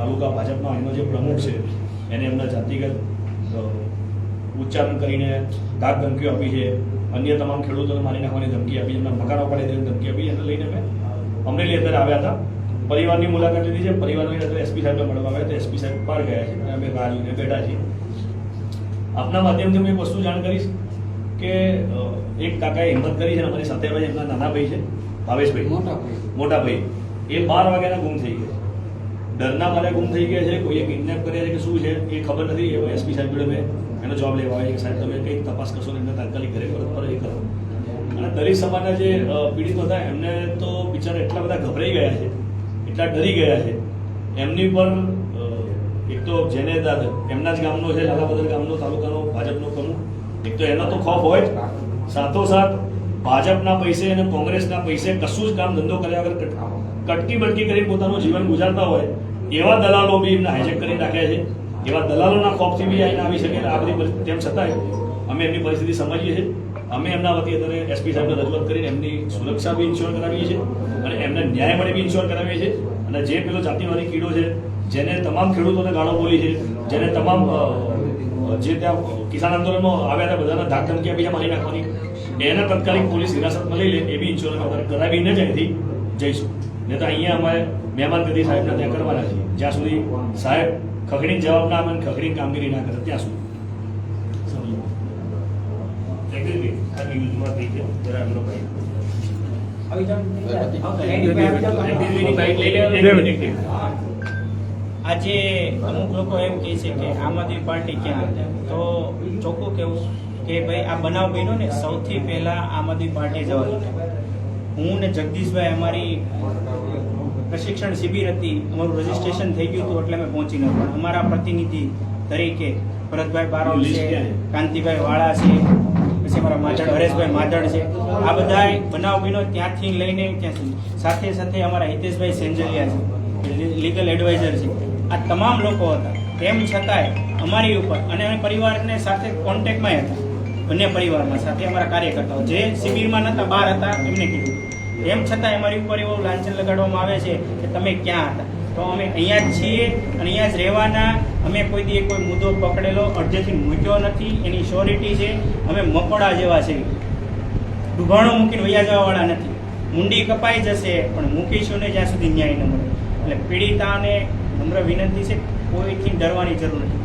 તાલુકા ભાજપના એનો જે પ્રમુખ છે એને એમના જાતિગત ઉચ્ચારણ કરીને ધાક ધમકીઓ આપી છે. અન્ય તમામ ખેડૂતોને મારી નાખવાની ધમકી આપી એમના મકાનો પાડી દેવાની ધમકી આપી એને લઈને મેં અમરેલી અંદર આવ્યા હતા. પરિવારની મુલાકાત લીધી છે. પરિવારની અંદર એસપી સાહેબને મળવા આવ્યા તો એસપી સાહેબ પાર ગયા છે. અને અમે રાહ જોઈને બેઠા છીએ. આપના માધ્યમથી હું એક વસ્તુ જાણ કરીશ કે એક કાકાએ હિંમત કરી છે અને અમારી સાથે એમના નાના ભાઈ છે. ભાવેશભાઈ. મોટા ભાઈ મોટા ભાઈ એ બાર વાગ્યાના ગુમ થઈ ગયા ડરના મારે ગુમ થઈ ગયા છે, કોઈએ કિડનેપ કર્યા છે કે શું છે, એ ખબર નથી. એવો એસપી સાહેબ જોડે એનો જોબ લેવા આવ્યો કે સાહેબ, તમે કંઈક તપાસ કરશો ને એમને તાત્કાલિક ઘરે પરત પર એ કરો. અને દલિત સમાજના જે પીડિતો હતા, એમને તો બિચારા એટલા બધા ગભરાઈ ગયા છે, એટલા ડરી ગયા છે. એમની પર એક તો જેને એમના જ ગામનો છે લાલાબદર ગામનો, તાલુકાનો, ભાજપનો પ્રમુખ. એક તો એનો તો ખોફ હોય જ. સાથોસાથ ભાજપના પૈસે અને કોંગ્રેસના પૈસે કશું જ કામ ધંધો કર્યા વગર કટકી બટકી કરી પોતાનું જીવન ગુજારતા હોય. એવા દલાલો બી એમને હાઈજેક કરી નાખ્યા છે. એવા દલાલોના ખોફથી બી આવીને આવી શકે આ બધી તેમ છતાંય અમે એમની પરિસ્થિતિ સમજીએ છીએ. અમે એમના વતી અત્યારે એસપી સાહેબને રજૂઆત કરીને એમની સુરક્ષા બી ઇન્શ્યોર કરાવીએ છીએ અને એમને ન્યાય મળે બી ઇન્શ્યોર કરાવીએ છીએ. અને જે પેલો જાતિવાદી કીડો છે, જેને તમામ ખેડૂતોને ગાળો બોલી છે, જેને તમામ જે ત્યાં કિસાન આંદોલનમાં આવ્યા હતા, બધાને ધાક ધમકી આપી છે, મારી નાખવાની, એને તત્કાલિક પોલીસ હિરાસતમાં લઈ લે એવી ઇન્સ્યોરન્સ અમારે કરાવીને જ અહીંથી જઈશું. નહીં તો અહીંયા અમારે મહેમાન ગતિ સાહેબના ત્યાં કરવાના છીએ. જ્યાં સુધી સાહેબ ખખડીને જવાબ ના આપે અને ખખડીને કામગીરી ના કરે ત્યાં સુધી. આજે અમુક લોકો એમ કહે છે કે આમ આદમી પાર્ટી ક્યાં તો ચોખ્ખું કેવું કે ભાઈ આ બનાવ બન્યો ને સૌથી પહેલા આમ આદમી પાર્ટી જવાનું હું ને જગદીશભાઈ અમારી પ્રશિક્ષણ શિબિર હતી અમારું રજીસ્ટ્રેશન થઈ ગયું હતું એટલે અમે પહોંચી ન પણ અમારા પ્રતિનિધિ તરીકે ભરતભાઈ બારોલ છે કાંતિભાઈ વાળા છે પછી અમારા માધડ હરેશભાઈ માધડ છે. આ બધા બનાવ બન્યો ત્યાંથી લઈને ત્યાં સુધી. સાથે સાથે અમારા હિતેશભાઈ સેન્જલિયા છે લીગલ એડવાઇઝર છે. આ તમામ લોકો હતા. તેમ છતાંય અમારી ઉપર અને અમે પરિવારને સાથે કોન્ટેક્ટમાં હતા. બંને પરિવારમાં સાથે અમારા કાર્યકર્તાઓ જે શિબિરમાં નહોતા બહાર હતા, એમને કીધું. એમ છતાંય અમારી ઉપર એવો લાંછન લગાડવામાં આવે છે કે તમે ક્યાં હતા? તો અમે અહીંયા જ છીએ અને અહીંયા જ રહેવાના. અમે કોઈ દીએ કોઈ મુદ્દો પકડેલો, અડધેથી મૂક્યો નથી. એની શ્યોરિટી છે, અમે મકોડા જેવા છે ડુભાણો મૂકીને વૈયા જવાવાળા નથી. મુંડી કપાઈ જશે, પણ મૂકીશું ને જ્યાં સુધી ન્યાય ન મળે. એટલે પીડિતાને નમ્ર વિનંતી છે, કોઈથી ડરવાની જરૂર નથી.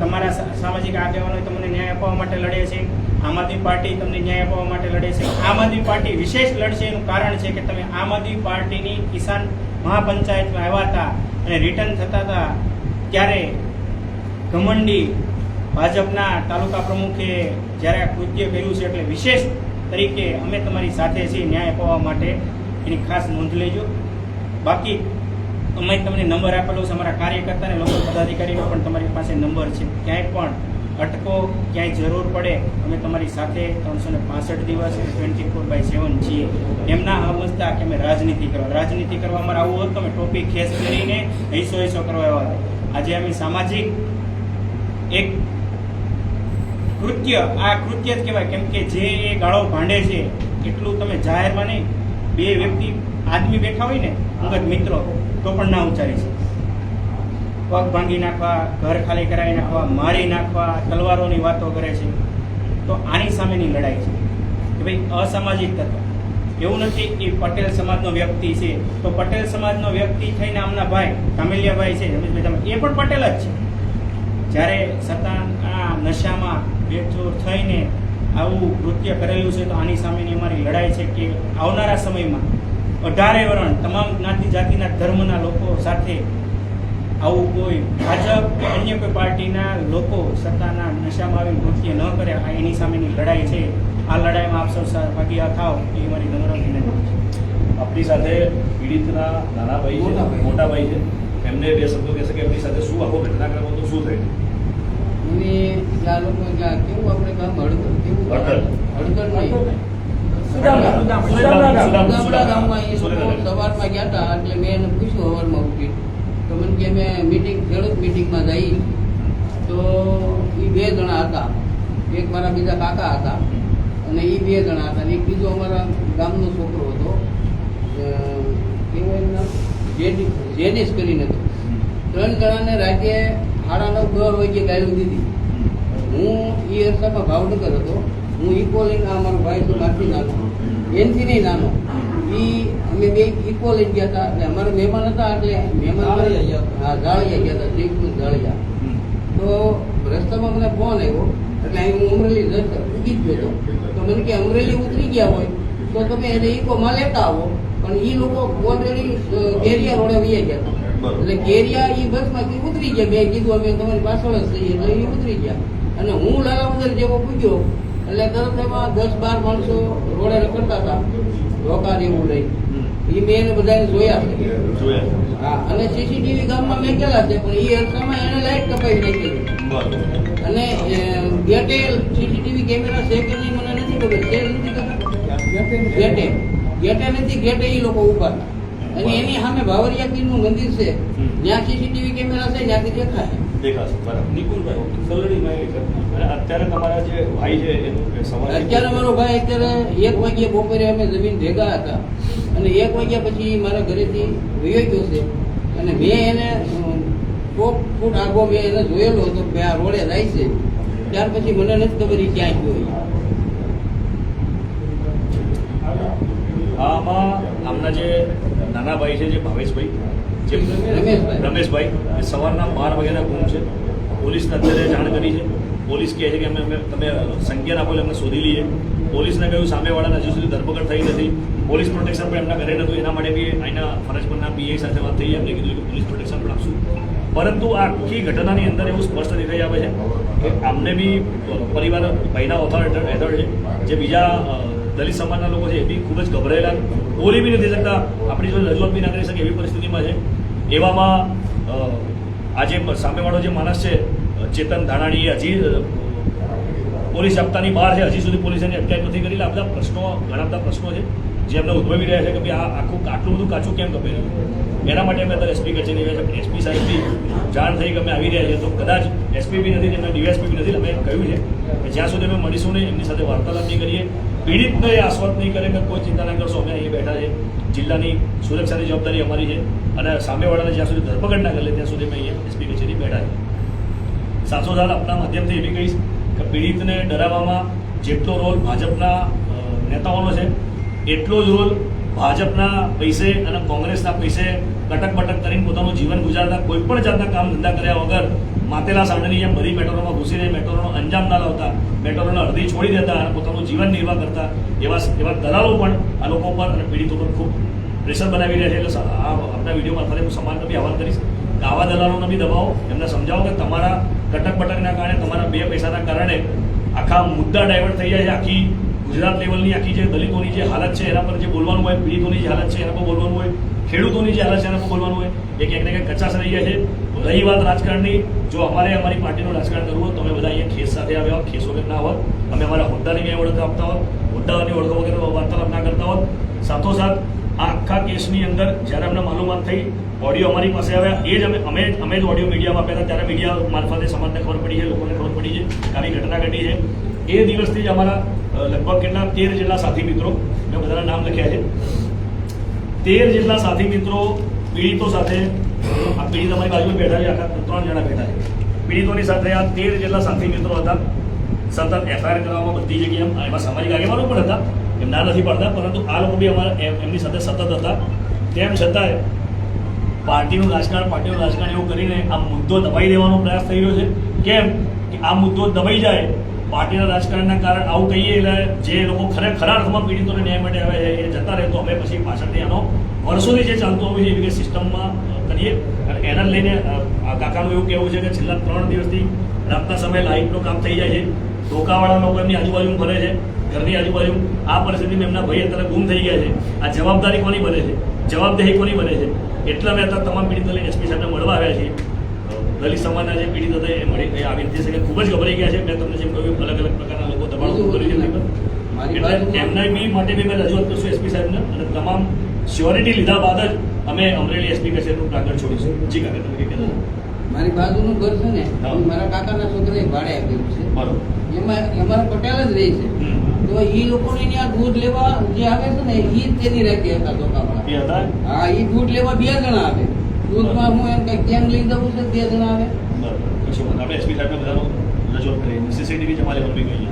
તમારા સામાજિક આગેવાનો તમને ન્યાય અપાવવા માટે લડે છે. આમ આદમી પાર્ટી તમને ન્યાય અપાવવા માટે લડે છે. આમ આદમી પાર્ટી વિશેષ લડશે એનું કારણ છે કે તમે આમ આદમી પાર્ટીની કિસાન મહાપંચાયતમાં આવ્યા હતા અને રિટર્ન થતા હતા, ત્યારે ઘમંડી ભાજપના તાલુકા પ્રમુખે જ્યારે આ કૃત્ય કર્યું છે એટલે વિશેષ તરીકે અમે તમારી સાથે છીએ, ન્યાય અપાવવા માટે. એની ખાસ નોંધ લેજો. બાકી અમે તમને નંબર આપેલો છે, અમારા કાર્યકર્તા અને લોકલ પદાધિકારીનો પણ તમારી પાસે નંબર છે. ક્યાંય પણ અટકો ક્યાંય જરૂર પડે, અમે તમારી સાથે ત્રણસો ને પાસઠ દિવસ ટ્વેન્ટી ફોર બાય સેવન છીએ. એમના સમજતા કે અમે રાજનીતિ કરવા. રાજનીતિ કરવા અમારે આવું હોત તો અમે ટોપી ખેસ પહેરીને હૈસો હૈસો કરવા આવ્યા આજે અમે સામાજિક એક કૃત્ય, આ કૃત્ય જ કહેવાય. કેમ કે જે એ ગાળો ભાંડે છે, એટલું તમે જાહેરમાં નહીં. બે વ્યક્તિ, આદમી બેઠા હોય ને, અંગત મિત્રો, તો પણ ના ઉચ્ચારી છે. પગ ભાંગી નાખવા, ઘર ખાલી કરાવી નાખવા, મારી નાખવા, તલવારોની વાતો કરે છે. તો આની સામેની લડાઈ છે. કે ભાઈ અસામાજિક તત્વ. એવું નથી કે પટેલ સમાજનો વ્યક્તિ છે. તો પટેલ સમાજનો વ્યક્તિ થઈને આમના ભાઈ કામેલિયાભાઈ છે, રમેશભાઈ એ પણ પટેલ જ છે. જ્યારે સત્તાના નશામાં બેચોર થઈને આવું કૃત્ય કરેલું છે, તો આની સામેની અમારી લડાઈ છે કે આવનારા સમયમાં અઢારે વરણ તમામ જ્ઞાતિ જાતિના ધર્મના લોકો સાથે આવું કોઈ ભાજપ કે અન્ય કોઈ પાર્ટીના લોકો સત્તાના નશામાં આવી કૃત્ય ન કરે આ એની સામેની લડાઈ છે આ લડાઈમાં આપ સૌ સહભાગી થાવ એ મારી નમ્ર વિનંતી છે આપણી સાથે પીડિતના નાના ભાઈ છે મોટા ભાઈ. છે એમને બે શબ્દો કહેશે કે એમની સાથે શું આખો ઘટનાક્રમ હતો શું થયું અને આ લોકો જ્યાં કેવું આપણે ગામ હળદર કેવું હળદર. હળદર નહીં સુદામડા. સુદામડા. સુદામડા સુદામડા. ગામમાં એ સવારમાં ગયા હતા એટલે મેં એને પૂછ્યું સવારમાં ઉઠી તો મિટિંગ ખેડૂત મિટિંગમાં જઈ તો એ બે જણા હતા. એક મારા બીજા કાકા હતા. અને એ બે જણા હતા. અને એક બીજો અમારા ગામનો છોકરો હતો. જેનિસ કરીને હતો. ત્રણ જણાને રાતે સાડા નવ હોય વાગે ગાયું દીધી. હું એ અરસામાં ભાવનગર હતો. હું ઇકોલિંગ અમારો ભાઈ તો નાખી નાનો. એનથી નહીં નાનો. એ અમે બે ઇકો લઈને ગયા હતા. એટલે અમારા મહેમાન હતા એટલે મહેમાન ગયા હા જાળિયા ગયા હતા. જયપુર જાળિયા તો રસ્તામાં મને ફોન આવ્યો. એટલે હું અમરેલી રસ્તા ઉગી જ ગયો તો મને કે અમરેલી ઉતરી ગયા હોય તો તમે એને ઇકોમાં લેતા આવો. પણ એ લોકો ઓલરેડી કેરિયા રોડે વહી ગયા હતા. એટલે કેરિયા એ બસમાંથી ઉતરી ગયા. મેં કીધું અમે તમારી પાછળ જ થઈએ એટલે એ ઉતરી ગયા. અને હું લાલાવદર જેવો પૂગ્યો એટલે તરત એમાં દસ બાર માણસો રોડે રખડતા હતા. ને એવું લઈ એ મેં એને બધાને જોયા. છે હા અને સીસીટીવી ગામમાં મેકેલા છે પણ એ અરસામાં એને લાઈટ કપાવી નાખી અને ગેટે સીસીટીવી કેમેરા છે કે નહીં મને નથી ખબર. છે નથી ખબર? ગેટે ગેટે નથી ગેટે એ લોકો ઊભા અને એની સામે ભાવરિયા પીરનું મંદિર છે. જ્યાં સીસીટીવી કેમેરા છે ત્યાંથી દેખાય. દેખાશે. બરાબર. નિકુલભાઈ સલડીમાં અને અત્યારે તમારા જે ભાઈ છે એનું સવાલ અત્યારે મારો ભાઈ અત્યારે એક વાગ્યા બપોરે અમે જમીન ભેગા હતા. અને એક વાગ્યા પછી મારા ઘરેથી વયો ગયો છે. અને મેં એને કોક ફૂટ આગો મેં એને જોયેલો હતો કે આ રોડે જાય છે. ત્યાર પછી મને નથી ખબર એ ક્યાં ગયો. આમાં આમના જે નાના ભાઈ છે જે ભાવેશભાઈ જે રમેશભાઈ. સવારના બાર વાગ્યાના ગુમ છે. પોલીસને અત્યારે જાણ કરી છે. પોલીસ કહે છે કે અમે અમે તમે સંકેત આપો એટલે અમને શોધી લઈએ. પોલીસને કહ્યું, સામેવાળાને હજુ સુધી ધરપકડ થઈ નથી. પોલીસ પ્રોટેક્શન પણ એમના ઘરે નહોતું એના માટે બી અહીંના ફરજ પરના પીઆઈ સાથે વાત થઈ, એમને કીધું કે પોલીસ પ્રોટેક્શન પણ આપશું. પરંતુ આ આખી ઘટનાની અંદર એવું સ્પષ્ટ દેખાઈ આવે છે કે આમને બી પરિવાર ભાઈના ઓથર હેઠળ છે, જે બીજા દલિત સમાજના લોકો છે એ બી ખૂબ જ ગભરાયેલા બોલી બી નથી શકતા. આપણી જોડે રજૂઆત બી ના કરી શકે એવી પરિસ્થિતિમાં છે. એવામાં આજે સામેવાળો જે માણસ છે ચેતન ધાનાણી એ હજી પોલીસ સપ્તાહની બહાર છે, હજી સુધી પોલીસે એની અટકાયત નથી કરી આ બધા પ્રશ્નો, ઘણા બધા પ્રશ્નો છે, જે અમને ઉદ્ભવી રહ્યા છે કે ભાઈ આ આખું, આટલું બધું કાચું કેમ કપાઈ રહ્યું એના માટે અમે અત્યારે એસપી કચેરી છે એસપી સાહેબથી જાણ થઈ કે અમે આવી રહ્યા છીએ. તો કદાચ એસપી બી નથી એમના ડીએસપી બી નથી, અમે કહ્યું છે કે જ્યાં સુધી અમે મળીશું નહીં, એમની સાથે વાર્તાલાપ નહીં કરીએ. પીડિતને એ આશ્વાસ નહીં કરે કે કોઈ ચિંતા ના કરશો. અમે અહીં બેઠા છે જિલ્લાની સુરક્ષાની જવાબદારી અમારી છે અને સામેવાળાને જ્યાં સુધી ધરપકડ ના કરે ત્યાં સુધી અમે અહીંયા એસપી કચેરી બેઠા છે સાથોસાથ આપણા માધ્યમથી એવી કહીશ કે પીડિતને ડરાવવામાં જેટલો રોલ ભાજપના નેતાઓનો છે, એટલો જ રોલ ભાજપના પૈસે અને કોંગ્રેસના પૈસે કટક બટક જીવન ગુજારતા કોઈ પણ જાતના કામ ધંધા કર્યા વગર માતેલા સાંડની જેમ બધી ઘૂસી ઘૂસીને મેટ્રોનો અંજામ ના લાવતા, મેટ્રોને અડધી છોડી દેતા અને પોતાનું જીવન નિર્વાહ કરતા, એવા એવા દલાલો પણ આ લોકો પર અને પીડિતો પર ખૂબ પ્રેશર બનાવી રહ્યા છે. એટલે આ આપણા વીડિયો મારફતે હું સમાજને બી આહવાન કરીશ. કે આવા દલાલોને બી દબાવો. એમને સમજાવો કે તમારા કટક બટકના કારણે તમારા બે પૈસાના કારણે આખા મુદ્દા ડાયવર્ટ થઈ જાય છે. આખી ગુજરાત લેવલની, આખી જે દલિતોની જે હાલત છે, એના પર જે બોલવાનું હોય, પીડિતોની જે હાલત છે, એના પર બોલવાનું હોય ખેડૂતોની જે હાલત છે એના બોલવાનું હોય, એ ક્યાંક ને ક્યાંક કચાશ રહી જાય છે. રહી વાત રાજકારણની, જો અમારે અમારી પાર્ટીનું રાજકારણ કરવું હોય, તો અમે બધા અહીંયા ખેસ સાથે આવ્યા હોત, ખેસ વગર ના હોત. અમે અમારા હોદ્દાની ક્યાંય ઓળખ આપતા હોત હોદ્દાની ઓળખ વગર વાર્તાલાપ ના કરતા હોત. સાથોસાથ આ આખા કેસની અંદર જ્યારે અમને માલુમાત થઈ, ઓડિયો અમારી પાસે આવ્યા. એ જ અમે અમે અમે જ ઓડિયો મીડિયામાં આપ્યા હતા. ત્યારે મીડિયા મારફતે સમાજને ખબર પડી છે, લોકોને ખબર પડી છે આવી ઘટના ઘટી છે. એ દિવસથી જ અમારા લગભગ કેટલા તેર જેટલા સાથી મિત્રો, મેં બધાના નામ લખ્યા છે. તેર જેટલા સાથી મિત્રો પીડિતો સાથે, આ પીડિત અમારી બાજુમાં બેઠા છે, આખા ત્રણ જણા બેઠા છે. પીડિતોની સાથે આ તેર જેટલા સાથી મિત્રો હતા. સતત એફઆઈઆર કરવામાં બધી જગ્યાએ એમાં સામાજિક આગેવાનો પણ હતા. એમ ના નથી પડતા, પરંતુ આ લોકો બી અમારા એમ- એમની સાથે સતત હતા. તેમ છતાંય પાર્ટીનું રાજકારણ પાર્ટીનું રાજકારણ એવું કરીને આ મુદ્દો દબાઈ દેવાનો પ્રયાસ થઈ રહ્યો છે. કેમ? કે આ મુદ્દો દબાઈ જાય પાર્ટીના રાજકારણના કારણે આવું કહીએ એટલે જે લોકો ખરે ખરા અર્થમાં પીડિતોને ન્યાય માટે આવે છે એ જતા રહે, તો અમે પછી પાછળથી આનો વર્ષોથી જે ચાલતું હોય છે એવી સિસ્ટમમાં કરીએ. અને એના લઈને કાકાનું એવું કહેવું છે કે છેલ્લા ત્રણ દિવસથી રાતના સમયે લાઇટનું કામ થઈ જાય છે. ધોકાવાળા લોકો એમની આજુબાજુ ફરે છે, ઘરની આજુબાજુ આ પરિસ્થિતિમાં એમના ભાઈ અત્યારે ગુમ થઈ ગયા છે. આ જવાબદારી કોની બને છે? જવાબદારી કોની બને છે? એટલા અમે અત્યારે તમામ પીડિત લઈને એસપી સાહેબને મળવા આવ્યા છીએ. દલિત સમાજના જે પીડિત હતા એ મળી ગયા. આવી રીતે છે કે ખૂબ જ ગભરાઈ ગયા છે. મેં તમને જેમ કહ્યું અલગ અલગ પ્રકારના લોકો દબાણ મારી એટલે એમના બી માટે બી મેં રજૂઆત કરશું એસપી સાહેબને. અને તમામ સ્યોરિટી લીધા બાદ જ અમે અમરેલી એસપી કચેરીનું પ્રાંગણ છોડીશું. જી કાકા તમે કહેતા મારી બાજુનું ઘર છે ને મારા કાકાના છોકરાએ ભાડે આપ્યું છે. બરોબર. એમાં અમારા પટેલ જ રહે છે. તો એ લોકોને ત્યાં દૂધ લેવા જે આવે છે ને એ જ તેની રાખી હતા હા એ દૂધ લેવા બે જણા આવે. દૂધમાં હું એમ કંઈક કેમ લઈ જવું છે, બે જણા આવે. બરાબર. વાંધો આપણે એસપી સાહેબને બધાનો રજૂઆત કરીએ સીસીટીવી જમા લેવાનું બી કહીએ